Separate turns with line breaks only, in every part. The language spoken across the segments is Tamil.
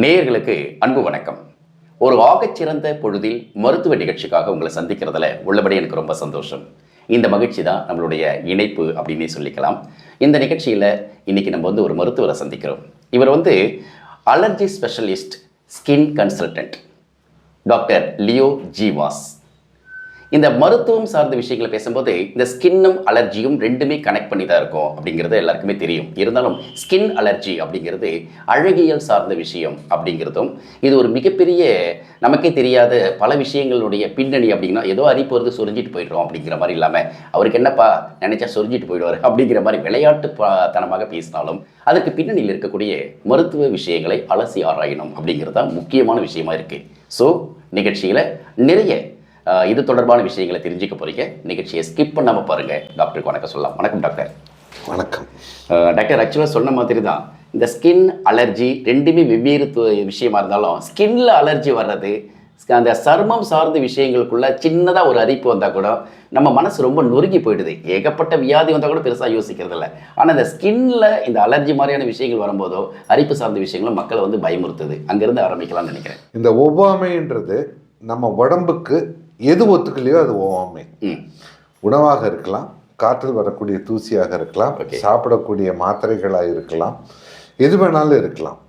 நேயர்களுக்கு அன்பு வணக்கம். ஒரு ஆகச்சிறந்த பொழுதில் மருத்துவ நிகழ்ச்சிக்காக உங்களை சந்திக்கிறதுல உள்ளபடி எனக்கு ரொம்ப சந்தோஷம். இந்த மகிழ்ச்சி தான் நம்மளுடைய இணைப்பு அப்படின்னே சொல்லிக்கலாம். இந்த நிகழ்ச்சியில் இன்னைக்கு நம்ம வந்து ஒரு மருத்துவரை சந்திக்கிறோம். இவர் வந்து allergy specialist skin consultant. Doctor Leo Jeevas இந்த மருத்துவம் சார்ந்த விஷயங்களை பேசும்போது இந்த ஸ்கின்னும் அலர்ஜியும் ரெண்டுமே கனெக்ட் பண்ணி தான் இருக்கும் அப்படிங்கிறது எல்லாருக்குமே தெரியும். இருந்தாலும் ஸ்கின் அலர்ஜி அப்படிங்கிறது அழகியல் சார்ந்த விஷயம் அப்படிங்கிறதும் இது ஒரு மிகப்பெரிய நமக்கே தெரியாத பல விஷயங்களுடைய பின்னணி அப்படின்னா ஏதோ அரிப்பு வருது சொரிஞ்சிட்டு போயிடுறோம் அப்படிங்கிற மாதிரி இல்லாமல் அவருக்கு என்னப்பா நினைச்சா சொரிஞ்சிட்டு போயிடுவார் அப்படிங்கிற மாதிரி விளையாட்டு தனமாக பேசினாலும் அதுக்கு பின்னணியில் இருக்கக்கூடிய மருத்துவ விஷயங்களை அலசி ஆராயணும் அப்படிங்கிறது தான் முக்கியமான விஷயமா இருக்கு. ஸோ நிகழ்ச்சியில் நிறைய இது தொடர்பான விஷயங்களை தெரிஞ்சுக்க போறீங்க. நிகழ்ச்சியை ஸ்கிப் பண்ணாம பாருங்க. டாக்டருக்கு வணக்கம் சொல்லலாம். வணக்கம் டாக்டர்.
வணக்கம்.
டாக்டர் ஆக்சுவலாக சொன்ன மாதிரி தான் இந்த ஸ்கின் அலர்ஜி ரெண்டுமே வெவ்வேறு விஷயமா இருந்தாலும் ஸ்கின்ல அலர்ஜி வர்றது அந்த சர்மம் சார்ந்த விஷயங்களுக்குள்ள சின்னதாக ஒரு அரிப்பு வந்தால் கூட நம்ம மனசு ரொம்ப நொறுங்கி போயிடுது. ஏகப்பட்ட வியாதி வந்தால் கூட பெருசாக யோசிக்கிறது இல்லை. ஆனால் இந்த ஸ்கின்ல இந்த அலர்ஜி மாதிரியான விஷயங்கள் வரும்போதோ அரிப்பு சார்ந்த விஷயங்களும் மக்களை வந்து பயமுறுத்துது. அங்கேருந்து ஆரம்பிக்கலாம்னு நினைக்கிறேன்.
இந்த ஒவ்வாமைன்றது நம்ம உடம்புக்கு எது ஒத்துக்கலையோ அது ஒவ்வாமை உணவாக இருக்கலாம் காற்றில் வரக்கூடிய தூசியாக இருக்கலாம். சாப்பிடக்கூடிய மாத்திரைகளாக இருக்கலாம் எது வேணாலும் இருக்கலாம்.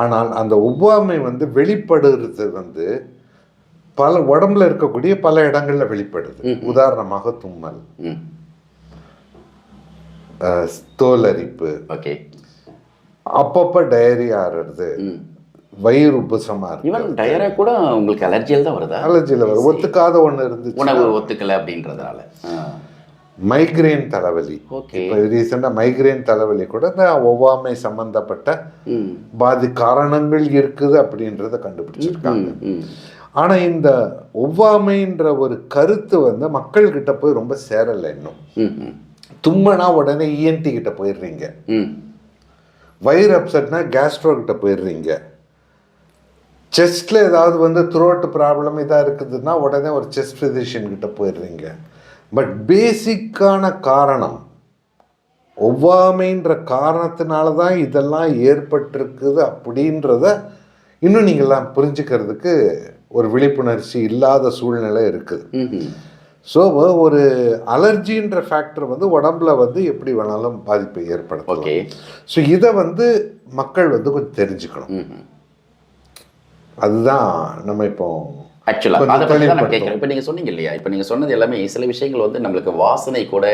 ஆனால் அந்த ஒவ்வாமை வந்து வெளிப்படுறது வந்து பல உடம்புல இருக்கக்கூடிய பல இடங்கள்ல வெளிப்படுது. உதாரணமாக தும்மல். தோல் அரிப்பு
ஓகே.
அப்பப்போ டயரி ஆறுறது. வயிறு உப்புசமா இருக்கு.
ஈவன் டயரா கூட உங்களுக்கு அலர்ஜியில் தான் வருதா?
அலர்ஜியில் வரும். ஒத்துக்காத ஒன்று இருந்துச்சு
உணவு ஒத்துக்கல அப்படின்றதுனால
மைக்ரேன் தலைவலி.
ஓகே
இப்போ ரீசெண்டாக மைக்ரேன் தலைவலி கூட இந்த ஒவ்வாமை சம்பந்தப்பட்ட பாதி காரணங்கள் இருக்குது அப்படின்றத கண்டுபிடிச்சிருக்காங்க. ஆனால் இந்த ஒவ்வாமைன்ற ஒரு கருத்து வந்து மக்கள்கிட்ட போய் ரொம்ப சேரலை இன்னும். தும்மனா உடனே இஎன்டி கிட்ட போயிடுறீங்க. வயிறு அப்செட்னா கேஸ்ட்ரோ கிட்ட போயிடுறீங்க. செஸ்ட்ல ஏதாவது வந்து த்ரோட் ப்ராப்ளம் இதாக இருக்குதுன்னா உடனே ஒரு செஸ்ட் ஃபிசிஷியன் கிட்ட போயிடுறீங்க. பட் பேசிக்கான காரணம் ஒவ்வாமைன்ற காரணத்தினால தான் இதெல்லாம் ஏற்பட்டிருக்குது அப்படின்றத இன்னும் நீங்கள்லாம் புரிஞ்சுக்கிறதுக்கு ஒரு விழிப்புணர்ச்சி இல்லாத சூழ்நிலை இருக்குது. ஸோ ஒரு அலர்ஜின்ற ஃபேக்டர் வந்து உடம்புல வந்து எப்படி வேணாலும் பாதிப்பை ஏற்படுத்தலாம்.
ஓகே.
ஸோ இதை வந்து மக்கள் வந்து கொஞ்சம் தெரிஞ்சுக்கணும். அதுதான் நம்ம இப்போ
ஆக்சுவலாக அதை பற்றி தான் நான். கேட்குறேன். இப்போ நீங்கள் சொன்னீங்க இல்லையா? இப்போ நீங்கள் சொன்னது எல்லாமே சில விஷயங்கள் வந்து நம்மளுக்கு வாசனை கூட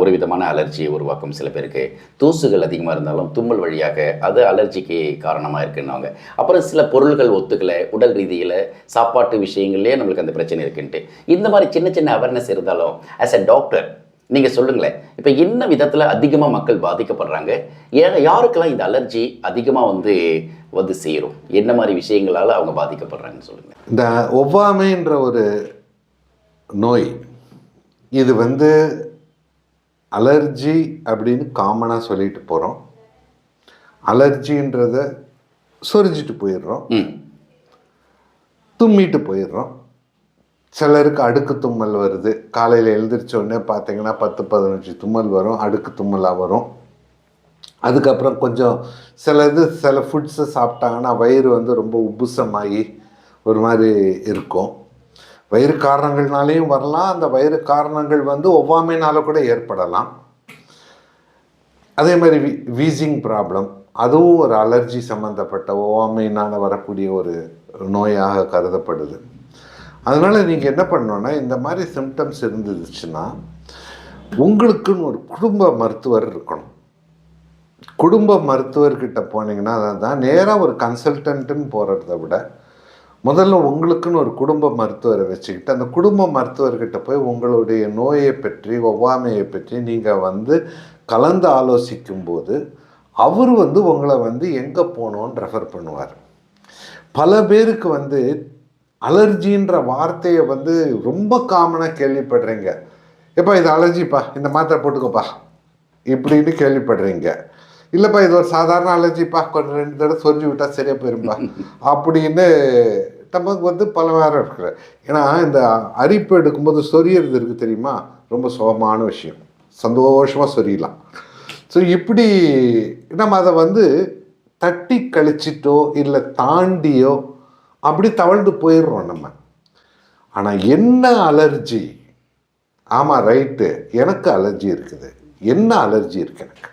ஒரு விதமான அலர்ஜியை உருவாக்கும் சில பேருக்கு. தூசுகள் அதிகமாக இருந்தாலும் தும்மல் வழியாக அது அலர்ஜிக்கு காரணமாக இருக்குன்னாங்க அப்புறம் சில பொருள்கள் ஒத்துக்கலை உடல் ரீதியில் சாப்பாட்டு விஷயங்கள்லேயே நம்மளுக்கு அந்த பிரச்சனை இருக்குன்ட்டு. இந்த மாதிரி சின்ன சின்ன அவேர்னஸ் இருந்தாலும் ஆஸ் a டாக்டர் நீங்கள் சொல்லுங்களேன். இப்போ என்ன விதத்தில் அதிகமாக மக்கள் பாதிக்கப்படுறாங்க? ஏன் யாருக்கெல்லாம் இந்த அலர்ஜி அதிகமாக வந்து வந்து சேரும்? என்ன மாதிரி விஷயங்களால் அவங்க பாதிக்கப்படுறாங்கன்னு சொல்லுங்கள்
இந்த ஒவ்வாமைன்ற ஒரு நோய் இது வந்து அலர்ஜி அப்படின்னு காமனாக சொல்லிட்டு போகிறோம் அலர்ஜின்றத சொரிஞ்சிட்டு போயிடுறோம். தும்மிட்டு போயிடுறோம். சிலருக்கு அடுக்கு தும்மல் வருது. காலையில் எழுந்திரிச்ச உடனே பார்த்தீங்கன்னா பத்து பதினஞ்சு தும்மல் வரும் அடுக்கு தும்மலாக வரும். அதுக்கப்புறம் கொஞ்சம் சில இது சில ஃபுட்ஸை சாப்பிட்டாங்கன்னா வயிறு வந்து ரொம்ப உப்புசமாகி ஒரு மாதிரி இருக்கும். வயிறு காரணங்கள்னாலேயும் வரலாம். அந்த வயிறு காரணங்கள் வந்து ஒவ்வாமைனால கூட ஏற்படலாம். அதே மாதிரி வீ வீசிங் ப்ராப்ளம். அதுவும் ஒரு அலர்ஜி சம்மந்தப்பட்ட ஒவ்வாமையினால் வரக்கூடிய ஒரு நோயாக கருதப்படுது. அதனால் நீங்கள் என்ன பண்ணணுன்னா இந்த மாதிரி சிம்டம்ஸ் இருந்துச்சுன்னா உங்களுக்குன்னு ஒரு குடும்ப மருத்துவர் இருக்கணும். குடும்ப மருத்துவர்கிட்ட போனீங்கன்னா தான் நேராக ஒரு கன்சல்டன்ட்டுன்னு போகிறத விட முதல்ல உங்களுக்குன்னு ஒரு குடும்ப மருத்துவரை வச்சுக்கிட்டு அந்த குடும்ப மருத்துவர்கிட்ட போய் உங்களுடைய நோயை பற்றி ஒவ்வாமையை பற்றி நீங்கள் வந்து கலந்து ஆலோசிக்கும்போது அவர் வந்து உங்களை வந்து எங்கே போகணுன்னு ரெஃபர் பண்ணுவார். பல பேருக்கு வந்து அலர்ஜின்ற வார்த்தையை வந்து ரொம்ப காமனாக கேள்விப்படுறீங்க. எப்பா இது அலர்ஜிப்பா? இந்த மாத்திரை போட்டுக்கோப்பா. இப்படின்னு கேள்விப்படுறீங்க. இல்லைப்பா இது ஒரு சாதாரண அலர்ஜிப்பா? கொஞ்சம் ரெண்டு தடவை சொரிஞ்சு விட்டா சரியா போயிருப்பா அப்படின்னு நமக்கு வந்து பல நேரம் இருக்கிற ஏன்னா இந்த அரிப்பு எடுக்கும்போது சொரியறது இருக்கு தெரியுமா? ரொம்ப சுகமான விஷயம். சந்தோஷமாக சொரியலாம். ஸோ இப்படி நம்ம அதை வந்து தட்டி கழிச்சிட்டோ இல்லை தாண்டியோ அப்படி தவழ்ந்து போயிடுறோம் நம்ம. ஆனால் என்ன அலர்ஜி? ஆமாம் ரைட்டு. எனக்கு அலர்ஜி இருக்குது. என்ன அலர்ஜி இருக்கு எனக்கு?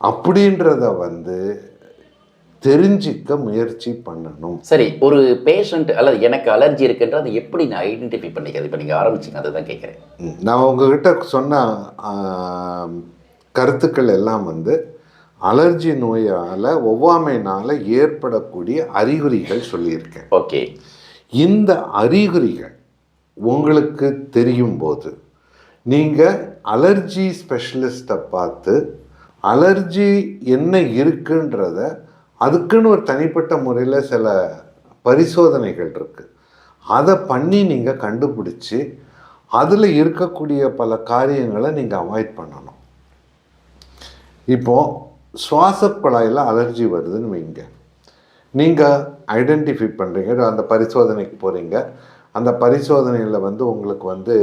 அப்படின்றத வந்து தெரிஞ்சிக்க முயற்சி பண்ணணும்.
சரி ஒரு பேஷண்ட் அல்லது எனக்கு அலர்ஜி இருக்குன்றது எப்படி நான் ஐடென்டிஃபை பண்ணிக்கிறது? இப்போ நீங்கள் ஆரம்பிச்சிங்க அதை தான் கேட்குறேன்.
நான் உங்ககிட்ட சொன்ன கருத்துக்கள் எல்லாம் வந்து அலர்ஜி நோயால் ஒவ்வாமைனால் ஏற்படக்கூடிய அறிகுறிகள் சொல்லியிருக்கேன்.
ஓகே.
இந்த அறிகுறிகள் உங்களுக்கு தெரியும் போது நீங்கள் அலர்ஜி ஸ்பெஷலிஸ்ட்டை பார்த்து அலர்ஜி என்ன இருக்குன்றத அதுக்குன்னு ஒரு தனிப்பட்ட முறையில் சில பரிசோதனைகள் இருக்குது அதை பண்ணி நீங்கள் கண்டுபிடிச்சி அதில் இருக்கக்கூடிய பல காரியங்களை நீங்கள் அவாய்ட் பண்ணணும். இப்போது சுவாச குழாயில் அலர்ஜி வருதுன்னு வைங்க. நீங்கள் ஐடென்டிஃபை பண்ணுறீங்க அந்த பரிசோதனைக்கு போகிறீங்க அந்த பரிசோதனையில் வந்து உங்களுக்கு வந்து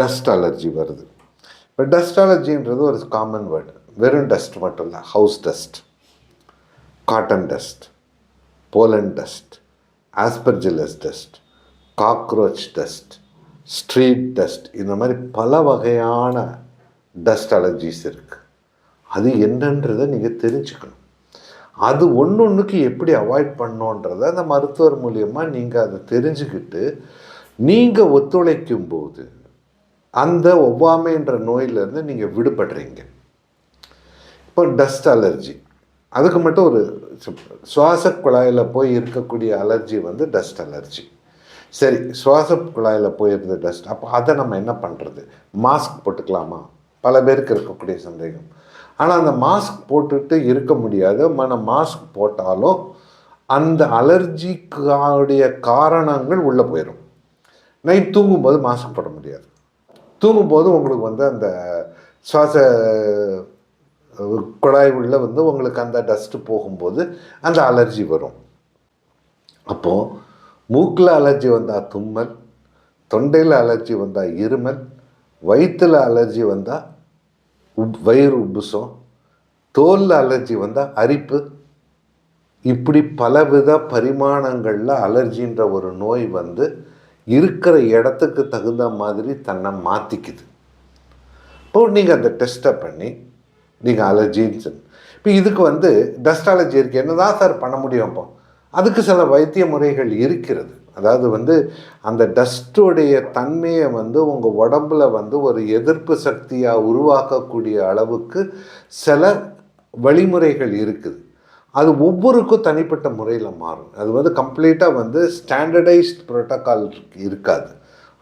டஸ்ட் அலர்ஜி வருது. இப்போ டஸ்ட் அலர்ஜின்றது ஒரு காமன் வேர்டு வெறும் டஸ்ட் மட்டும் இல்லை house dust cotton dust pollen dust aspergillus dust cockroach dust street dust இந்த மாதிரி பல வகையான டஸ்ட் அலர்ஜிஸ் இருக்குது அது என்னன்றதை நீங்கள் தெரிஞ்சுக்கணும். அது ஒன்று ஒன்றுக்கு எப்படி அவாய்ட் பண்ணோன்றதை அந்த மருத்துவர் மூலியமாக நீங்கள் அதை தெரிஞ்சுக்கிட்டு நீங்கள் ஒத்துழைக்கும் போது அந்த ஒவ்வாமைன்ற நோயிலேருந்து நீங்கள் விடுபடுறீங்க. இப்போ டஸ்ட் அலர்ஜி. அதுக்கு மட்டும் ஒரு சுவாச குழாயில் போய் இருக்கக்கூடிய அலர்ஜி வந்து டஸ்ட் அலர்ஜி. சரி சுவாச குழாயில் போயிருந்த டஸ்ட். அப்போ அதை நம்ம என்ன பண்ணுறது மாஸ்க் போட்டுக்கலாமா? பல பேருக்கு இருக்கக்கூடிய சந்தேகம். ஆனால் அந்த மாஸ்க் போட்டுட்டு இருக்க முடியாது. மன மாஸ்க் போட்டாலும் அந்த அலர்ஜிக்காவுடைய காரணங்கள் உள்ளே போயிடும் நைட் தூங்கும்போது மாஸ்க் போட முடியாது. தூங்கும்போது உங்களுக்கு வந்து அந்த சுவாச குழாய் உள்ள வந்து உங்களுக்கு அந்த டஸ்ட்டு போகும்போது அந்த அலர்ஜி வரும். அப்போது மூக்கில் அலர்ஜி வந்தால் தும்மல் தொண்டையில் அலர்ஜி வந்தால் இருமல் வயிற்றில் அலர்ஜி வந்தால் உப் வயிறு உப்புசம் தோலில் அலர்ஜி வந்தால் அரிப்பு. இப்படி பலவித பரிமாணங்களில் அலர்ஜின்ற ஒரு நோய் வந்து இருக்கிற இடத்துக்கு தகுந்த மாதிரி தன்னை மாற்றிக்குது இப்போ நீங்கள் அந்த டெஸ்ட்டை பண்ணி நீங்கள் அலர்ஜின்னு சொல்லி இப்போ இதுக்கு வந்து டஸ்ட் அலர்ஜி இருக்குது என்ன தான் சார் பண்ண முடியும் இப்போ அதுக்கு சில வைத்திய முறைகள் இருக்கிறது. அதாவது வந்து அந்த டஸ்ட்டுடைய தன்மையை வந்து உங்கள் உடம்புல வந்து ஒரு எதிர்ப்பு சக்தியாக உருவாக்கக்கூடிய அளவுக்கு சில வழிமுறைகள் இருக்குது. அது ஒவ்வொருக்கும் தனிப்பட்ட முறையில் மாறும். அது வந்து கம்ப்ளீட்டாக வந்து ஸ்டாண்டர்டைஸ்ட் ப்ரோட்டோக்கால் இருக்காது.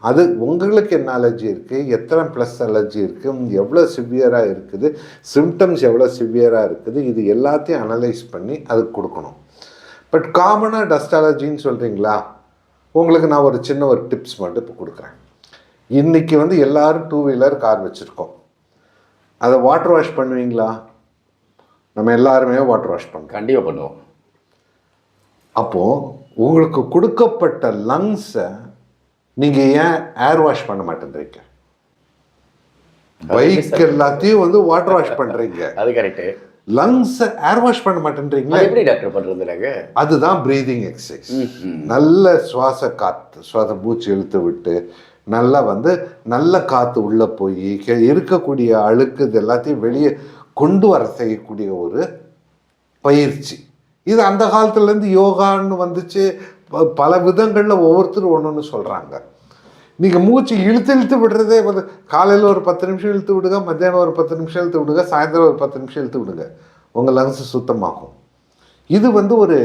அது உங்களுக்கு என்ன அலர்ஜி இருக்குது எத்தனை ப்ளஸ் அலர்ஜி இருக்குது எவ்வளோ சிவியராக இருக்குது? சிம்டம்ஸ் எவ்வளோ சிவியராக இருக்குது? இது எல்லாத்தையும் அனலைஸ் பண்ணி அதுக்கு கொடுக்கணும். பட் காமனாக டஸ்ட் அலர்ஜின்னு சொல்கிறீங்களா உங்களுக்கு நான் ஒரு சின்ன ஒரு டிப்ஸ் மட்டும் இப்போ கொடுக்குறேன். இன்றைக்கி வந்து எல்லாரும் டூ வீலர் கார் வச்சுருக்கோம். அதை வாட்டர் வாஷ் பண்ணுவீங்களா? நம்ம எல்லாருமே வாட்டர் வாஷ் பண்ணுறோம்.
கண்டிப்பாக பண்ணுவோம்.
அப்போது உங்களுக்கு கொடுக்கப்பட்ட லங்ஸை நீங்கள் ஏன் ஏர் வாஷ் பண்ண மாட்டேன்றீங்க? பைக் எல்லாத்தையும் வந்து வாட்டர் வாஷ் பண்ணுறீங்க
அது கரெக்டு
லங்ஸை ஏர் வாஷ் பண்ண மாட்டேன்றீங்களா?
எப்படி டாக்டர் பண்ணுறது நாங்கள்
அதுதான் பிரீதிங் எக்ஸசைஸ் நல்ல சுவாச காற்று சுவாச மூச்சு இழுத்து விட்டு நல்லா வந்து நல்ல காற்று உள்ளே போய் இருக்கக்கூடிய அழுக்கு இது எல்லாத்தையும் வெளியே கொண்டு வர செய்யக்கூடிய ஒரு பயிற்சி. இது அந்த காலத்துலேருந்து யோகான்னு வந்துச்சு. பல விதங்களில் ஒவ்வொருத்தரும் ஒன்று ஒன்று சொல்கிறாங்க நீங்கள் மூச்சு இழுத்து இழுத்து விடுறதே வந்து காலையில் ஒரு பத்து நிமிஷம் இழுத்து விடுங்க மத்தியானம் ஒரு பத்து நிமிஷம் இழுத்து விடுங்க சாயந்தரம் ஒரு பத்து நிமிஷம் இழுத்து விடுங்க. உங்கள் லங்ஸ் சுத்தமாகும். இது வந்து ஒரு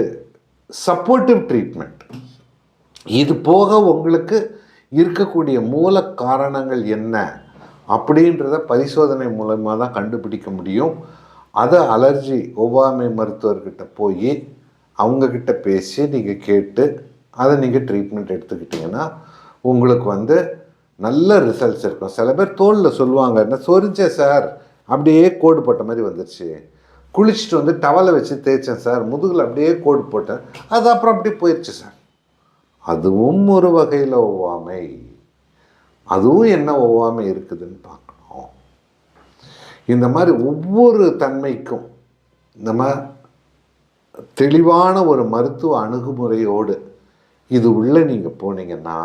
சப்போர்ட்டிவ் ட்ரீட்மெண்ட் இது போக உங்களுக்கு இருக்கக்கூடிய மூல காரணங்கள் என்ன அப்படின்றத பரிசோதனை மூலமாக தான் கண்டுபிடிக்க முடியும். அதை அலர்ஜி ஒவ்வாமை மருத்துவர்கிட்ட போய் அவங்கக்கிட்ட பேசி நீங்கள் கேட்டு அதை நீங்கள் ட்ரீட்மெண்ட் எடுத்துக்கிட்டிங்கன்னா உங்களுக்கு வந்து நல்ல ரிசல்ட்ஸ் இருக்கும் சில பேர் தோலில் சொல்லுவாங்க என்ன சொரிஞ்சேன் சார் அப்படியே கோடு போட்ட மாதிரி வந்துருச்சு. குளிச்சுட்டு வந்து டவலை வச்சு தேய்ச்சேன் சார் முதுகில் அப்படியே கோடு போட்டேன். அது அப்புறம் அப்படியே போயிடுச்சு சார் அதுவும் ஒரு வகையில் ஒவ்வாமை. அதுவும் என்ன ஒவ்வாமை இருக்குதுன்னு பார்க்கணும். இந்த மாதிரி ஒவ்வொரு தன்மைக்கும் நம்ம தெளிவான ஒரு மருத்துவ அணுகுமுறையோடு இது உள்ளே நீங்கள் போனீங்கன்னா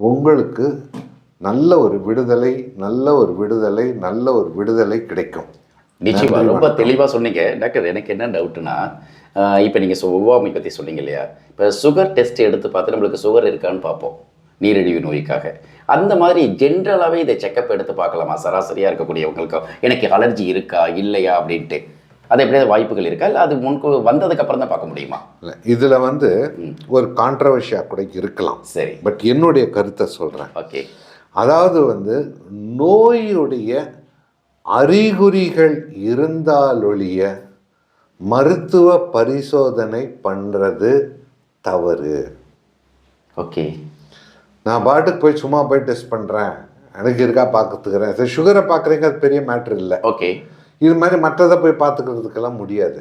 உங்களுக்கு நல்ல ஒரு விடுதலை நல்ல ஒரு விடுதலை நல்ல ஒரு விடுதலை கிடைக்கும்.
நிச்சயமா ரொம்ப தெளிவாக சொன்னீங்க. டாக்டர் எனக்கு என்ன டவுட்னா இப்போ நீங்கள் ஒவ்வாமை பற்றி சொன்னீங்க இல்லையா? இப்போ சுகர் டெஸ்ட் எடுத்து பார்த்து நம்மளுக்கு சுகர் இருக்கான்னு பார்ப்போம் நீரிழிவு நோய்க்காக. அந்த மாதிரி ஜென்ரலாகவே இதை செக்கப் எடுத்து பார்க்கலாமா? சராசரியாக இருக்கக்கூடியவங்களுக்கு எனக்கு அலர்ஜி இருக்கா? இல்லையா? அப்படின்ட்டு. அது எப்படியாவது வாய்ப்புகள் இருக்கா? இல்லை அது முன்கு வந்ததுக்கு அப்புறம் தான் பார்க்க முடியுமா?
இல்லை இதில் வந்து ஒரு கான்ட்ரவர்ஷியாக கூட இருக்கலாம்.
சரி.
பட் என்னுடைய கருத்தை சொல்கிறேன்
ஓகே.
அதாவது வந்து நோயுடைய அறிகுறிகள் இருந்தாலொழிய மருத்துவ பரிசோதனை பண்ணுறது தவறு.
ஓகே.
நான் பாட்டுக்கு போய் சும்மா போய் டெஸ்ட் பண்ணுறேன் எனக்கு இருக்கா பார்த்துக்கிறேன் சரி சுகரை பார்க்குறீங்க அது பெரிய மேட்ரு இல்லை.
ஓகே.
இது மாதிரி மற்றதை போய் பார்த்துக்கிறதுக்கெல்லாம் முடியாது.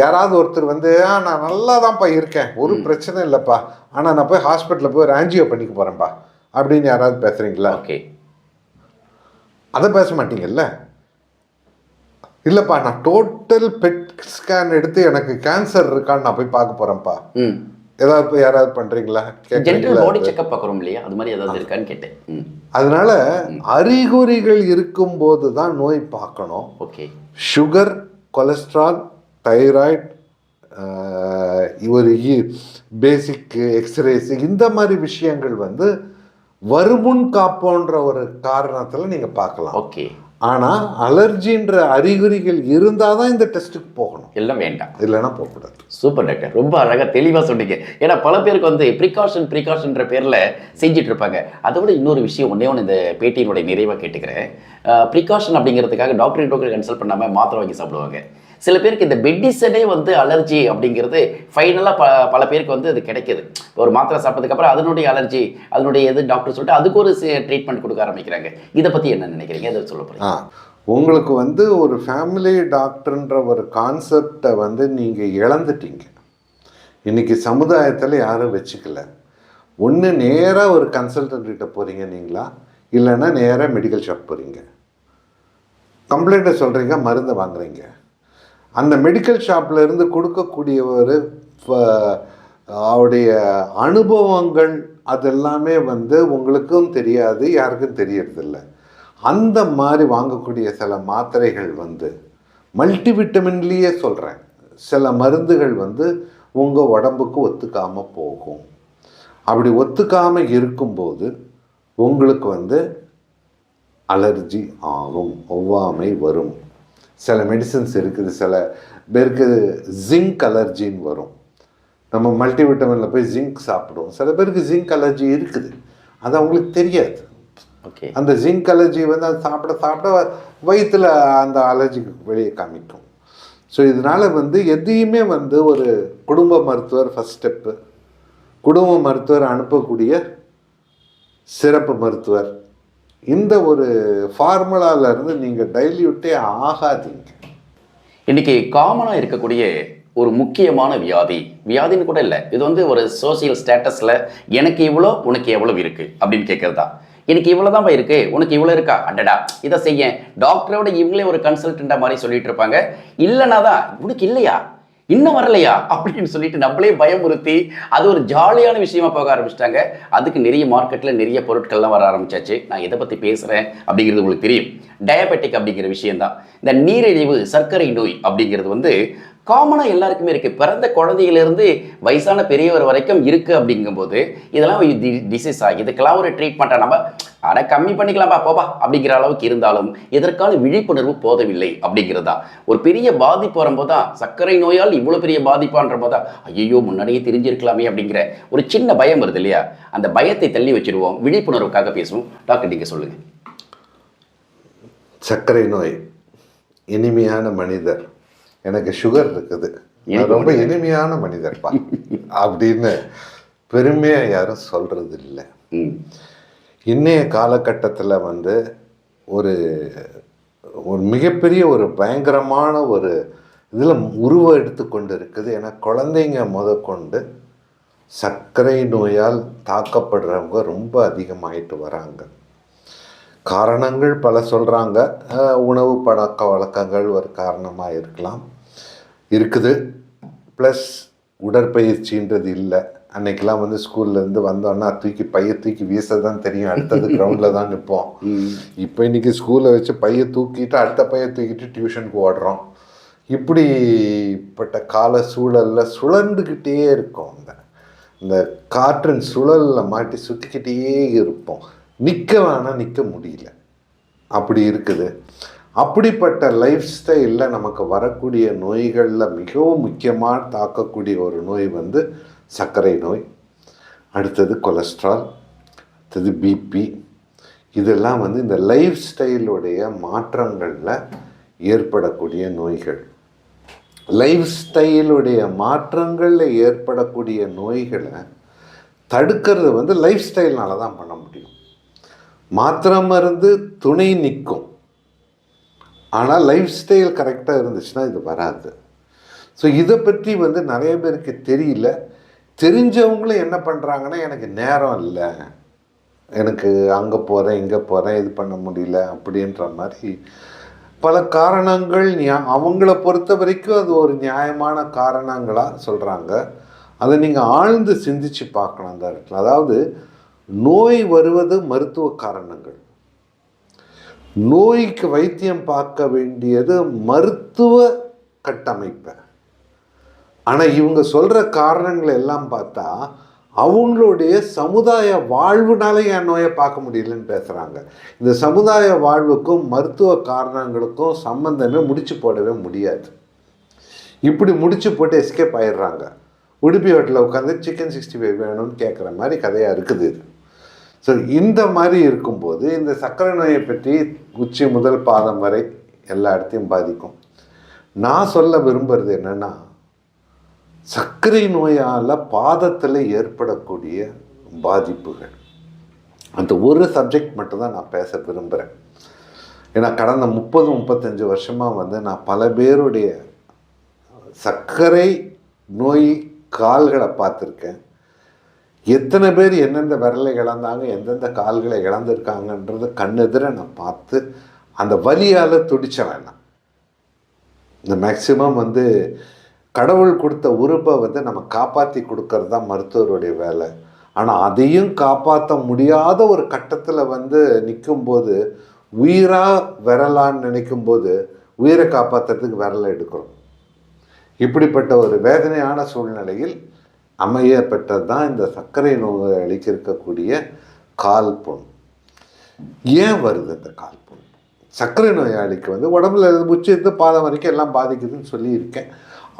யாராவது ஒருத்தர் வந்து நான் நல்லா தான்ப்பா இருக்கேன். ஒரு பிரச்சனை இல்லைப்பா. ஆனால் நான் போய் ஹாஸ்பிட்டலில் போய் ஒரு ஆன்ஜியோ பண்ணிக்க போகிறேன்ப்பா அப்படின்னு யாராவது பேசுகிறீங்களா
ஓகே.
அதை பேச மாட்டீங்கல்ல? இல்லைப்பா நான் டோட்டல் பெட் ஸ்கேன் எடுத்து எனக்கு கேன்சர் இருக்கான்னு நான் போய் பார்க்க போகிறேன்ப்பா ஏதாவது போய் யாராவது பண்ணுறீங்களா
ஜென்ரல்
கேட்குறீங்களா
பாடி செக்அப் பார்க்குறோம் இல்லையா? அது மாதிரி ஏதாவது இருக்கான்னு கேட்டேன்.
அதனால அறிகுறிகள் இருக்கும்போது தான் நோய் பார்க்கணும்.
ஓகே.
சுகர் கொலஸ்ட்ரால் தைராய்டு ஒரு பேசிக் எக்ஸ்ரேஸ் இந்த மாதிரி விஷயங்கள் வந்து வருமுன் காப்போன்ற ஒரு காரணத்தில் நீங்கள் பார்க்கலாம்.
ஓகே.
ஆனால் அலர்ஜின்ற அறிகுறிகள் இருந்தால் தான் இந்த டெஸ்ட்டுக்கு போகணும்.
எல்லாம் வேண்டாம்.
இல்லைன்னா போகக்கூடாது.
Super doctor. ரொம்ப அழகாக தெளிவாக சொன்னீங்க. ஏன்னா பல பேருக்கு வந்து ப்ரிகாஷன் ப்ரிகாஷன்ற பேரில் செஞ்சுட்டு இருப்பாங்க அதை விட இன்னொரு விஷயம் ஒன்றே ஒன்று இந்த பேட்டியினுடைய நிறைவாக கேட்டுக்கிறேன். ப்ரிகாஷன் அப்படிங்கிறதுக்காக டாக்டர் டாக்டர் கன்சல்ட் பண்ணாமல் மாத்திரை வாங்கி சாப்பிடுவாங்க. சில பேருக்கு இந்த பெட்டிசனே வந்து அலர்ஜி அப்படிங்கிறது ஃபைனலாக ப பல பேருக்கு வந்து அது கிடைக்குது. ஒரு மாத்திரை சாப்பிட்டதுக்கப்புறம் அதனுடைய அலர்ஜி அதனுடைய இது டாக்டர் சொல்லிட்டு அதுக்கு ஒரு ட்ரீட்மெண்ட் கொடுக்க ஆரம்பிக்கிறாங்க. இதை பற்றி என்ன நினைக்கிறீங்க? அதை சொல்ல போகிறீங்க
உங்களுக்கு வந்து ஒரு ஃபேமிலி டாக்டர்ன்ற ஒரு கான்செப்டை வந்து நீங்கள் இழந்துட்டீங்க. இன்றைக்கி சமுதாயத்தில் யாரும் வச்சுக்கல. ஒன்று நேராக ஒரு கன்சல்டன்ட்கிட்ட போகிறீங்க நீங்களா? இல்லைன்னா நேராக மெடிக்கல் ஷாப் போகிறீங்க கம்ப்ளைண்ட்டை சொல்கிறீங்க மருந்தை வாங்குறீங்க. அந்த மெடிக்கல் ஷாப்பில் இருந்து கொடுக்கக்கூடியவர் அவருடைய அனுபவங்கள் அதெல்லாமே வந்து உங்களுக்கும் தெரியாது யாருக்கும் தெரியறதில்ல. அந்த மாதிரி வாங்கக்கூடிய சில மாத்திரைகள் வந்து மல்டிவிட்டமின்லேயே சொல்கிறேன் சில மருந்துகள் வந்து உங்கள் உடம்புக்கு ஒத்துக்காமல் போகும். அப்படி ஒத்துக்காமல் இருக்கும்போது உங்களுக்கு வந்து அலர்ஜி ஆகும். ஒவ்வாமை வரும். சில மெடிசின்ஸ் இருக்குது சில பேருக்கு ஜிங்க் அலர்ஜின்னு வரும். நம்ம மல்டிவிட்டமினில் போய் ஜிங்க் சாப்பிடுவோம். சில பேருக்கு ஜிங்க் அலர்ஜி இருக்குது. அது அவங்களுக்கு தெரியாது.
ஓகே
அந்த ஜிங்க் அலர்ஜி வந்து அது சாப்பிட சாப்பிட வயிற்றில் அந்த அலர்ஜி வெளியே காமிக்கும். ஸோ இதனால் வந்து எதையுமே வந்து ஒரு குடும்ப மருத்துவர் ஃபஸ்ட் ஸ்டெப்பு குடும்ப மருத்துவர் அனுப்பக்கூடிய சிறப்பு மருத்துவர் இந்த ஒரு ஃபார்முலால இருந்து நீங்கள் டைல்யூட்டே ஆகாதீங்க.
இன்னைக்கு காமனாக இருக்கக்கூடிய ஒரு முக்கியமான வியாதி. வியாதின்னு கூட இல்லை. இது வந்து ஒரு சோசியல் ஸ்டேட்டஸில் எனக்கு இவ்வளோ உனக்கு எவ்வளோ இருக்குது அப்படின்னு கேட்கறது தான் எனக்கு இவ்வளோ தான் இருக்கு உனக்கு இவ்வளோ இருக்கா? அடடா இதை செய்ய டாக்டரோட இவங்களே ஒரு கன்சல்டண்ட்டாக மாதிரி சொல்லிட்டு இருப்பாங்க. இல்லைனா தான் உனக்கு இல்லையா? இன்னும் வரலையா? அப்படின்னு சொல்லிட்டு நம்மளே பயமுறுத்தி அது ஒரு ஜாலியான விஷயமா போக ஆரம்பிச்சிட்டாங்க. அதுக்கு நிறைய மார்க்கெட்டில் நிறைய பொருட்கள்லாம் வர ஆரம்பிச்சாச்சு. நான் எதை பற்றி பேசுகிறேன் அப்படிங்கிறது உங்களுக்கு தெரியும். டயபெட்டிக் அப்படிங்கிற விஷயம்தான். இந்த நீரிழிவு சர்க்கரை நோய் அப்படிங்கிறது வந்து காமனாக எல்லாருக்குமே இருக்குது பிறந்த குழந்தையிலேருந்து வயசான பெரியவர் வரைக்கும் இருக்குது அப்படிங்கும்போது இதெல்லாம் டிசீஸ் ஆகி இதுக்கெல்லாம் ஒரு ட்ரீட்மெண்ட்டை நம்ம அட கம்மி பண்ணிக்கலாம்ப்பா போப்பா அப்படிங்கிற அளவுக்கு இருந்தாலும் இதற்கான விழிப்புணர்வு போதவில்லை அப்படிங்கிறது. தான் ஒரு பெரிய பாதிப்பு வரும்போது தான் சர்க்கரை நோயால் இவ்வளோ பெரிய பாதிப்பான்ற போது தான் ஐயோ முன்னாடியே தெரிஞ்சிருக்கலாமே அப்படிங்கிற ஒரு சின்ன பயம் வருது இல்லையா? அந்த பயத்தை தள்ளி வச்சுருவோம் விழிப்புணர்வுக்காக பேசுவோம். டாக்டர் நீங்கள் சொல்லுங்கள்
சர்க்கரை நோய் இனிமையான மனிதர். எனக்கு சுகர் இருக்குது. ரொம்ப இனிமையான மனிதர்ப்பா அப்படின்னு பெருமையாக யாரும் சொல்றது இல்லை
ம்.
இன்னைய காலகட்டத்தில் வந்து ஒரு ஒரு மிகப்பெரிய ஒரு பயங்கரமான ஒரு இதில் உருவம் எடுத்துக்கொண்டு இருக்குது ஏன்னா குழந்தைங்க முதற்கொண்டு சர்க்கரை நோயால் தாக்கப்படுறவங்க ரொம்ப அதிகமாயிட்டு வராங்க. காரணங்கள் பல சொல்கிறாங்க உணவு பழக்க வழக்கங்கள் ஒரு காரணமாக இருக்கலாம். இருக்குது. ப்ளஸ் உடற்பயிற்சின்றது இல்லை. அன்னைக்கெல்லாம் வந்து ஸ்கூல்லேருந்து வந்தோன்னா தூக்கி பைய தூக்கி வீச தான் தெரியும். அடுத்தது கிரவுண்டில் தான் நிற்போம் இப்போ இன்னைக்கு ஸ்கூலை வச்சு பைய தூக்கிட்டு அடுத்த பைய தூக்கிட்டு டியூஷனுக்கு ஓடுறோம். இப்படிப்பட்ட கால சூழலில் சுழண்டுக்கிட்டே இருக்கோம். இந்த இந்த காற்றின் சுழலில் மாட்டி சுற்றிக்கிட்டே இருப்போம். நிற்க வேணால் நிற்க முடியல. அப்படி இருக்குது. அப்படிப்பட்ட லைஃப் ஸ்டைலில் நமக்கு வரக்கூடிய நோய்களில் மிகவும் முக்கியமாக தாக்கக்கூடிய ஒரு நோய் வந்து சர்க்கரை நோய். அடுத்தது கொலஸ்ட்ரால் அடுத்தது பிபி இதெல்லாம் வந்து இந்த லைஃப் ஸ்டைலுடைய மாற்றங்களில் ஏற்படக்கூடிய நோய்கள். லைஃப் ஸ்டைலுடைய மாற்றங்களில் ஏற்படக்கூடிய நோய்களை தடுக்கிறது வந்து லைஃப் ஸ்டைல்னால தான் பண்ண முடியும். மாத்திரை மருந்து துணை நிற்கும். ஆனால் லைஃப் ஸ்டைல் கரெக்டாக இருந்துச்சுன்னா இது வராது. ஸோ இதை பற்றி வந்து நிறைய பேருக்கு தெரியல. தெரிஞ்சவங்களும் என்ன பண்ணுறாங்கன்னா எனக்கு நேரம் இல்லை. எனக்கு அங்கே போகிறேன் இங்கே போகிறேன் இது பண்ண முடியல அப்படின்ற மாதிரி பல காரணங்கள் நியா- அவங்கள பொறுத்த வரைக்கும் அது ஒரு நியாயமான காரணங்களாக சொல்கிறாங்க அதை நீங்கள் ஆழ்ந்து சிந்திச்சு பார்க்கணும் அந்த இடத்துல. அதாவது நோய் வருவது மருத்துவ காரணங்கள். நோய்க்கு வைத்தியம் பார்க்க வேண்டியது மருத்துவ கட்டமைப்பை. ஆனால் இவங்க சொல்கிற காரணங்கள் எல்லாம் பார்த்தா அவங்களுடைய சமுதாய வாழ்வுனால என் நோயை பார்க்க முடியலன்னு பேசுகிறாங்க இந்த சமுதாய வாழ்வுக்கும் மருத்துவ காரணங்களுக்கும் சம்பந்தமே முடிச்சு போடவே முடியாது. இப்படி முடிச்சு போட்டு எஸ்கேப் ஆயிடுறாங்க. உடுப்பி ஹோட்டலில் உட்காந்து சிக்கன் சிக்ஸ்டி ஃபைவ் வேணும்னு கேட்குற மாதிரி கதையாக இருக்குது இது. ஸோ இந்த மாதிரி இருக்கும்போது இந்த சர்க்கரை நோயை பற்றி உச்சி முதல் பாதம் வரை எல்லா இடத்தையும் பாதிக்கும். நான் சொல்ல விரும்புறது என்னென்னா சர்க்கரை நோயால் பாதத்தில் ஏற்படக்கூடிய பாதிப்புகள். அந்த ஒரு சப்ஜெக்ட் மட்டும்தான் நான் பேச விரும்புகிறேன் ஏன்னா கடந்த முப்பது முப்பத்தஞ்சு வருஷமாக வந்து நான் பல பேருடைய சர்க்கரை நோய் கால்களை பார்த்துருக்கேன். எத்தனை பேர் எந்தெந்த விரலை இழந்தாங்க எந்தெந்த கால்களை இழந்திருக்காங்கன்றது கண்ணெதிர நான் பார்த்து அந்த வலியால் துடிச்சவன் நான் இந்த மேக்சிமம் வந்து கடவுள் கொடுத்த உறுப்பை வந்து நம்ம காப்பாற்றி கொடுக்கறது தான் மருத்துவருடைய வேலை. ஆனால் அதையும் காப்பாற்ற முடியாத ஒரு கட்டத்தில் வந்து நிற்கும்போது உயிராக விரலான்னு நினைக்கும்போது உயிரை காப்பாற்றுறதுக்கு விரலை எடுக்கிறோம். இப்படிப்பட்ட ஒரு வேதனையான சூழ்நிலையில் அமையப்பட்டது தான் இந்த சர்க்கரை நோயை அளிக்கிருக்கக்கூடிய கால் புண் ஏன் வருது இந்த கால் புண் சர்க்கரை நோயாளிக்கு வந்து உடம்புல இருந்து பாதம் வரைக்கும் எல்லாம் பாதிக்குதுன்னு சொல்லியிருக்கேன்.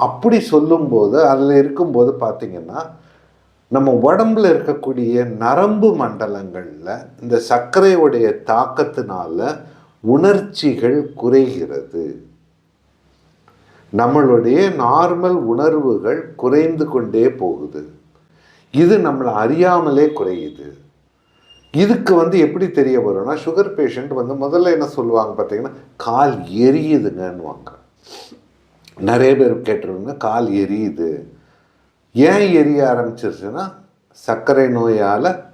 அப்படி சொல்லும்போது அதில் இருக்கும்போது பார்த்திங்கன்னா நம்ம உடம்புல இருக்கக்கூடிய நரம்பு மண்டலங்களில் இந்த சர்க்கரையுடைய தாக்கத்தினால உணர்ச்சிகள் குறைகிறது. நம்மளுடைய நார்மல் உணர்வுகள் குறைந்து கொண்டே போகுது. இது நம்மளை அறியாமலே குறையுது. இதுக்கு வந்து எப்படி தெரிய வரும்னா சுகர் பேஷண்ட் வந்து முதல்ல என்ன சொல்லுவாங்க பார்த்தீங்கன்னா கால் எரியுதுங்கன்னுவாங்க. நிறைய பேர் கேட்டுருவாங்க கால் எரியுது. ஏன் எரிய ஆரம்பிச்சிருச்சுன்னா சர்க்கரை நோயால்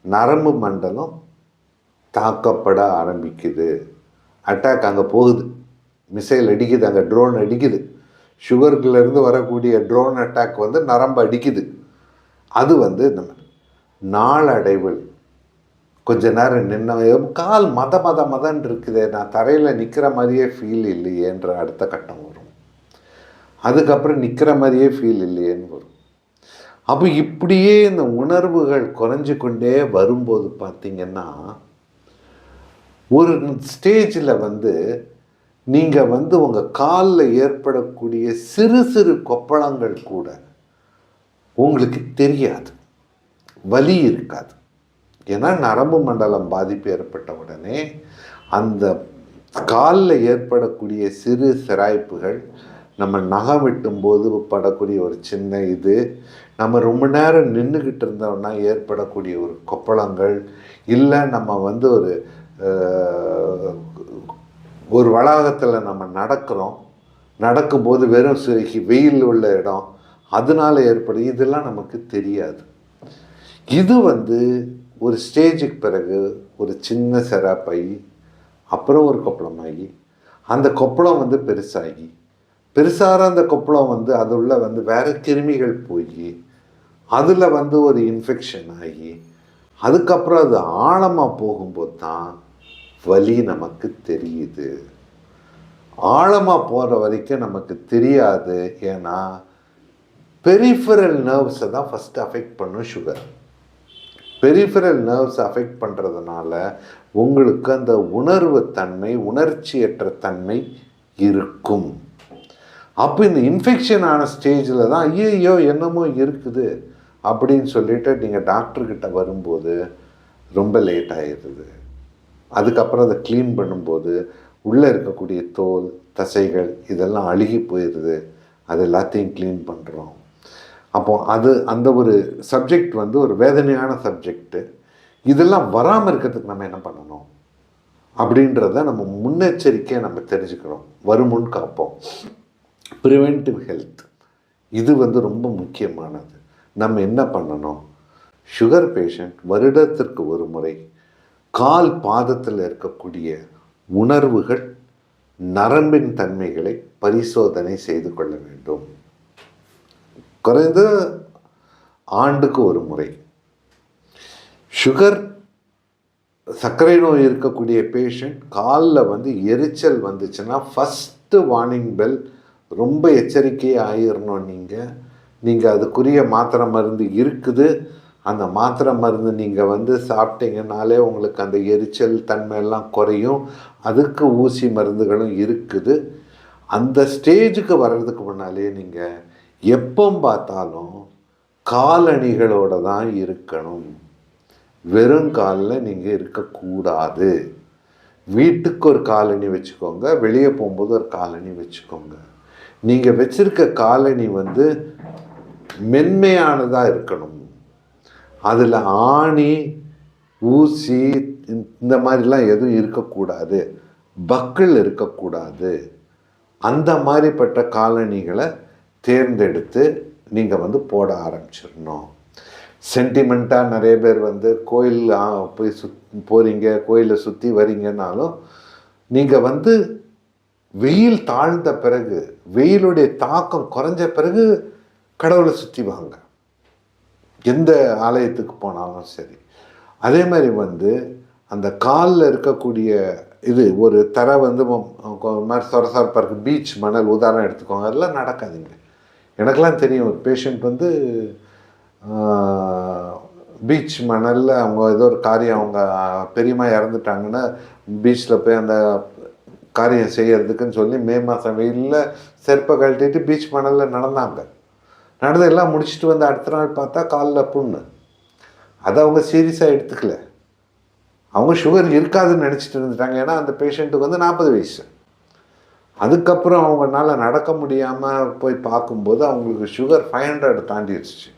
நரம்பு மண்டலம் தாக்கப்பட ஆரம்பிக்குது. அட்டாக் அங்கே போகுது. மிசைல் அடிக்குது அங்கே ட்ரோன் அடிக்குது. சுகர்லேருந்து வரக்கூடிய ட்ரோன் அட்டாக் வந்து நரம்பு அடிக்குது. அது வந்து நம்ம நாளடைவில் கொஞ்ச நேரம் நின்ன கால் மத மத மதன் இருக்குதே நான் தரையில் நிற்கிற மாதிரியே ஃபீல் இல்லையேன்ற அடுத்த கட்டம் வரும். அதுக்கப்புறம் நிற்கிற மாதிரியே ஃபீல் இல்லையேன்னு வரும். அப்போ இப்படியே இந்த உணர்வுகள் குறைஞ்சு கொண்டே வரும்போது பார்த்தீங்கன்னா ஒரு ஸ்டேஜில் வந்து நீங்கள் வந்து உங்கள் காலில் ஏற்படக்கூடிய சிறு சிறு கொப்பளங்கள் கூட உங்களுக்கு தெரியாது. வலி இருக்காது. ஏன்னா நரம்பு மண்டலம் பாதிப்பு ஏற்பட்ட உடனே அந்த காலில் ஏற்படக்கூடிய சிறு சிராய்ப்புகள் நம்ம நகம் வெட்டும்போது படக்கூடிய ஒரு சின்ன இது நம்ம ரொம்ப நேரம் நின்றுக்கிட்டு இருந்தோம்னா ஏற்படக்கூடிய ஒரு கொப்பளங்கள் இல்லை நம்ம வந்து ஒரு ஒரு வளாகத்தில் நம்ம நடக்கிறோம் நடக்கும்போது வெறும் சிறைக்கு வெயில் உள்ள இடம் அதனால் ஏற்படும் இதெல்லாம் நமக்கு தெரியாது. இது வந்து ஒரு ஸ்டேஜுக்கு பிறகு ஒரு சின்ன செராப்பாகி அப்புறம் ஒரு கொப்பளமாகி அந்த கொப்பளம் வந்து பெருசாகி பெருசாக அந்த கொப்பளம் வந்து அதுள்ள வந்து வேறு கிருமிகள் போய் அதில் வந்து ஒரு இன்ஃபெக்ஷன் ஆகி அதுக்கப்புறம் அது ஆழமாக போகும்போது தான் வலி நமக்கு தெரியுது. ஆழமாக போகிற வரைக்கும் நமக்கு தெரியாது. ஏன்னா பெரிஃபரல் நர்வ்ஸை தான் ஃபஸ்ட்டு அஃபெக்ட் பண்ணும் சுகர் பெரிஃபரல் நர்வ்ஸ் அஃபெக்ட் பண்ணுறதுனால உங்களுக்கு அந்த உணர்வு தன்மை உணர்ச்சியற்ற தன்மை இருக்கும். அப்போ இந்த இன்ஃபெக்ஷன் ஆன ஸ்டேஜில் தான் ஐயோ என்னமோ இருக்குது அப்படின்னு சொல்லிட்டு நீங்கள் டாக்டர்கிட்ட வரும்போது ரொம்ப லேட் ஆயிடுது. அதுக்கப்புறம் அதை க்ளீன் பண்ணும்போது உள்ளே இருக்கக்கூடிய தோல் தசைகள் இதெல்லாம் அழுகி போயிடுது. அது எல்லாத்தையும் க்ளீன் பண்ணுறோம் அப்போ அது அந்த ஒரு சப்ஜெக்ட் வந்து ஒரு வேதனையான சப்ஜெக்ட்டு இதெல்லாம் வராமல் இருக்கிறதுக்கு நம்ம என்ன பண்ணணும்? அப்படின்றத நம்ம முன்னெச்சரிக்கையை நம்ம தெரிஞ்சுக்கிறோம் வருமுன் காப்போம். ப்ரிவென்டிவ் ஹெல்த் இது வந்து ரொம்ப முக்கியமானது. நம்ம என்ன பண்ணணும்? சுகர் பேஷண்ட் வருடத்திற்கு ஒரு முறை கால் பாதத்தில் இருக்கக்கூடிய உணர்வுகள் நரம்பின் தன்மைகளை பரிசோதனை செய்து கொள்ள வேண்டும். குறைந்த ஆண்டுக்கு ஒரு முறை. சுகர் சர்க்கரை நோய் இருக்கக்கூடிய பேஷண்ட் காலில் வந்து எரிச்சல் வந்துச்சுன்னா ஃபஸ்ட்டு வார்னிங் பெல் ரொம்ப எச்சரிக்கையாக ஆயிடணும் நீங்கள் நீங்கள் அதுக்குரிய மாத்திரை மருந்து இருக்குது. அந்த மாத்திரை மருந்து நீங்கள் வந்து சாப்பிட்டீங்கனாலே உங்களுக்கு அந்த எரிச்சல் தன்மையெல்லாம் குறையும். அதுக்கு ஊசி மருந்துகளும் இருக்குது. அந்த ஸ்டேஜுக்கு வர்றதுக்கு முன்னாலே நீங்கள் எப்போ பார்த்தாலும் காலணிகளோடு தான் இருக்கணும். வெறும் காலில் நீங்கள் இருக்கக்கூடாது வீட்டுக்கு ஒரு காலணி வச்சுக்கோங்க வெளியே போகும்போது ஒரு காலணி வச்சுக்கோங்க. நீங்கள் வச்சுருக்க காலணி வந்து மென்மையானதாக இருக்கணும். அதில் ஆணி ஊசி இந்த மாதிரிலாம் எதுவும் இருக்கக்கூடாது. பக்கிள் இருக்கக்கூடாது. அந்த மாதிரிப்பட்ட காலணிகளை தேர்ந்தெடுத்து நீங்கள் வந்து போட ஆரம்பிச்சிடணும். சென்டிமெண்ட்டாக நிறைய பேர் வந்து கோயில் போய் சுத் போகிறீங்க கோயிலை சுற்றி வரீங்கன்னாலும் நீங்கள் வந்து வெயில் தாழ்ந்த பிறகு வெயிலுடைய தாக்கம் குறைஞ்ச பிறகு கடவுளை சுற்றி வாங்க. எந்த ஆலயத்துக்கு போனாலும் சரி. அதே மாதிரி வந்து அந்த காலில் இருக்கக்கூடிய இது ஒரு தரை வந்து மாதிரி சொர சொரப்பாக இருக்குது பீச் மணல் உதாரணம் எடுத்துக்கோங்க. அதெல்லாம் நடக்காதீங்க. எனக்கெல்லாம் தெரியும் ஒரு பேஷண்ட் வந்து பீச் மணலில் அவங்க ஏதோ ஒரு காரியம் அவங்க பெரியம்மா இறந்துட்டாங்கன்னா பீச்சில் போய் அந்த காரியம் செய்கிறதுக்குன்னு சொல்லி மே மாதம் வெயிலில் செருப்பை கழட்டிட்டு பீச் மணலில் நடந்தாங்க. நடந்ததெல்லாம் முடிச்சுட்டு வந்து அடுத்த நாள் பார்த்தா காலில் புண்ணு. அதை அவங்க சீரியஸாக எடுத்துக்கல. அவங்க சுகர் இருக்காதுன்னு நினச்சிட்டு இருந்துட்டாங்க. ஏன்னா அந்த பேஷண்ட்டுக்கு வந்து நாற்பது வயசு. அதுக்கப்புறம் அவங்கனால நடக்க முடியாமல் போய் பார்க்கும்போது அவங்களுக்கு சுகர் ஃபைவ் ஹண்ட்ரட் தாண்டிடுச்சு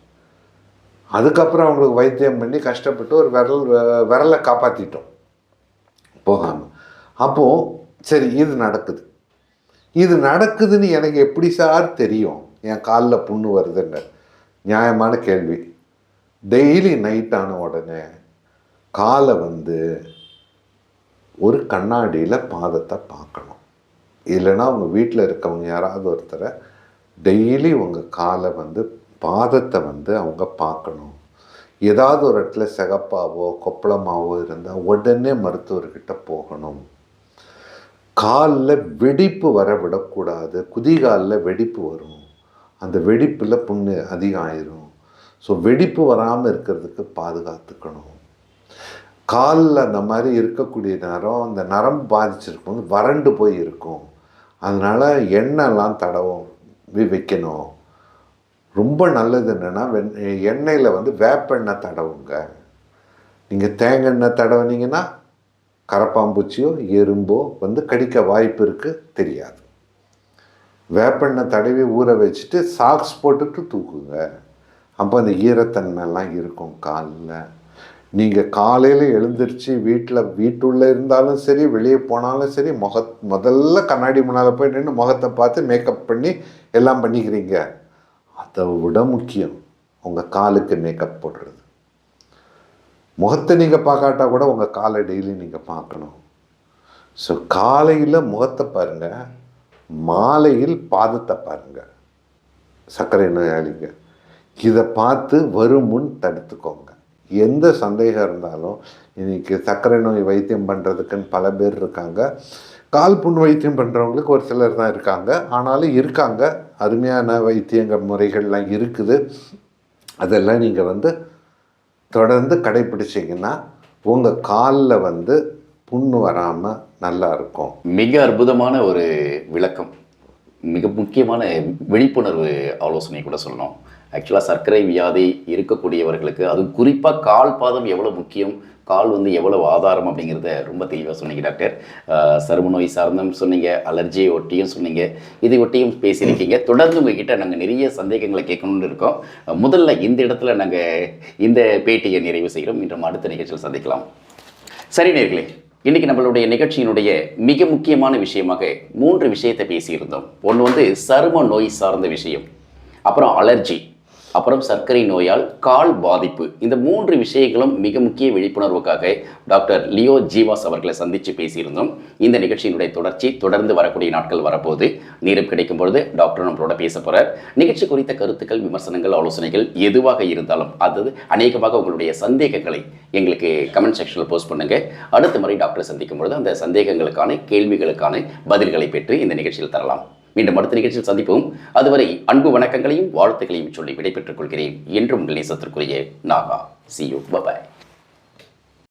அதுக்கப்புறம் அவங்களுக்கு வைத்தியம் பண்ணி கஷ்டப்பட்டு ஒரு விரல் விரலை காப்பாற்றிட்டோம் போகாமல் அப்போது சரி இது நடக்குது. இது நடக்குதுன்னு எனக்கு எப்படி சார் தெரியும்? என் காலில் புண்ணு வருதுங்க நியாயமான கேள்வி. டெய்லி நைட் ஆன உடனே காலை வந்து ஒரு கண்ணாடியில் பாதத்தை பார்க்கணும். இல்லைன்னா உங்கள் வீட்டில் இருக்கவங்க யாராவது ஒருத்தரை டெய்லி உங்கள் காலை வந்து பாதத்தை வந்து அவங்க பார்க்கணும். ஏதாவது ஒரு இடத்துல சிகப்பாவோ கொப்பளமாவோ இருந்தால் உடனே மருத்துவர்கிட்ட போகணும். காலில் வெடிப்பு வர விடக்கூடாது. குதிகாலில் வெடிப்பு வரும். அந்த வெடிப்பில் புண்ணு அதிகம் ஆயிரும் ஸோ வெடிப்பு வராமல் இருக்கிறதுக்கு பாதுகாத்துக்கணும். காலில் அந்த மாதிரி இருக்கக்கூடிய நேரம் அந்த நரம்பு பாதிச்சிருக்கும் வறண்டு போய் இருக்கும். அதனால் எண்ணெய்லாம் தடவும் வைக்கணும். ரொம்ப நல்லது என்னென்னா வெண் எண்ணெயில் வந்து வேப்பெண்ணெய் தடவுங்க. நீங்கள் தேங்காய் எண்ணெய் தடவுனீங்கன்னா கரப்பாம்பூச்சியோ எறும்போ வந்து கடிக்க வாய்ப்பு இருக்குது தெரியாது. வேப்பெண்ணெய் தடவி ஊற வச்சுட்டு சாக்ஸ் போட்டுட்டு தூக்குங்க. அப்போ அந்த ஈரத்தன்மைலாம் இருக்கும் காலில். நீங்கள் காலையில் எழுந்திரிச்சு வீட்டில் வீட்டுள்ளே இருந்தாலும் சரி வெளியே போனாலும் சரி முக முதல்ல கண்ணாடி முன்னால் போய் நின்று முகத்தை பார்த்து மேக்கப் பண்ணி எல்லாம் பண்ணிக்கிறீங்க. அதை விட முக்கியம் உங்கள் காலுக்கு மேக்கப் போடுறது. முகத்தை நீங்கள் பார்க்காட்டா கூட உங்கள் காலை டெய்லி நீங்கள் பார்க்கணும். ஸோ காலையில் முகத்தை பாருங்கள் மாலையில் பாதத்தை பாருங்க சர்க்கரை நோயாளிங்க இதை பார்த்து வரும் முன் தடுத்துக்கோங்க. எந்த சந்தேகம் இருந்தாலும் இன்னைக்கு சர்க்கரை நோய் வைத்தியம் பண்ணுறதுக்குன்னு பல பேர் இருக்காங்க. கால் புண் வைத்தியம் பண்ணுறவங்களுக்கு ஒரு சிலர் தான் இருக்காங்க. ஆனாலும் இருக்காங்க. அருமையான வைத்தியங்க முறைகள்லாம் இருக்குது. அதெல்லாம் நீங்கள் வந்து தொடர்ந்து கடைப்பிடிச்சிங்கன்னா உங்கள் காலில் வந்து புண்ணு வராமல் நல்லா இருக்கும்.
மிக அற்புதமான ஒரு விளக்கம். மிக முக்கியமான விழிப்புணர்வு ஆலோசனை கூட சொல்லணும். ஆக்சுவலாக சர்க்கரை வியாதி இருக்கக்கூடியவர்களுக்கு அது குறிப்பாக கால் பாதம் எவ்வளோ முக்கியம் கால் வந்து எவ்வளவு ஆதாரம் அப்படிங்கிறத ரொம்ப தெளிவாக சொன்னீங்க டாக்டர். சரும நோய் சார்ந்தும் சொன்னீங்க அலர்ஜியை ஒட்டியும் சொன்னீங்க இதை ஒட்டியும் பேசியிருக்கீங்க. தொடர்ந்து உங்ககிட்ட நாங்கள் நிறைய சந்தேகங்களை கேட்கணும்னு இருக்கோம். முதல்ல இந்த இடத்துல நாங்கள் இந்த பேட்டியை நிறைவு செய்கிறோம். இன்றும் அடுத்த நிகழ்ச்சியில் சந்திக்கலாம். சரி நேர்களே இன்னைக்கு நம்மளுடைய நிகழ்ச்சியினுடைய மிக முக்கியமான விஷயமாக மூன்று விஷயத்தை பேசியிருந்தோம். ஒன்று வந்து சரும நோய் சார்ந்த விஷயம். அப்புறம் அலர்ஜி. அப்புறம் சர்க்கரை நோயால் கால் பாதிப்பு. இந்த மூன்று விஷயங்களும் மிக முக்கிய விழிப்புணர்வுக்காக டாக்டர் லியோ ஜீவாஸ் அவர்களை சந்தித்து பேசியிருந்தோம். இந்த நிகழ்ச்சியினுடைய தொடர்ச்சி தொடர்ந்து வரக்கூடிய நாட்கள் வரப்போது நேரம் கிடைக்கும் பொழுது டாக்டர் நம்மளோட பேச போகிறார் நிகழ்ச்சி குறித்த கருத்துக்கள் விமர்சனங்கள் ஆலோசனைகள் எதுவாக இருந்தாலும் அதாவது அநேகமாக உங்களுடைய சந்தேகங்களை எங்களுக்கு கமெண்ட் செக்ஷனில் போஸ்ட் பண்ணுங்கள் அடுத்த முறை டாக்டரை சந்திக்கும் பொழுது அந்த சந்தேகங்களுக்கான கேள்விகளுக்கான பதில்களை பெற்று இந்த நிகழ்ச்சியில் தரலாம். மீண்டும் அடுத்த நிகழ்ச்சியில் சந்திப்போம். அதுவரை அன்பு வணக்கங்களையும் வாழ்த்துக்களையும் சொல்லி விடைபெற்றுக் கொள்கிறேன். என்றும் நேசத்திற்குரிய Naga. See you bye bye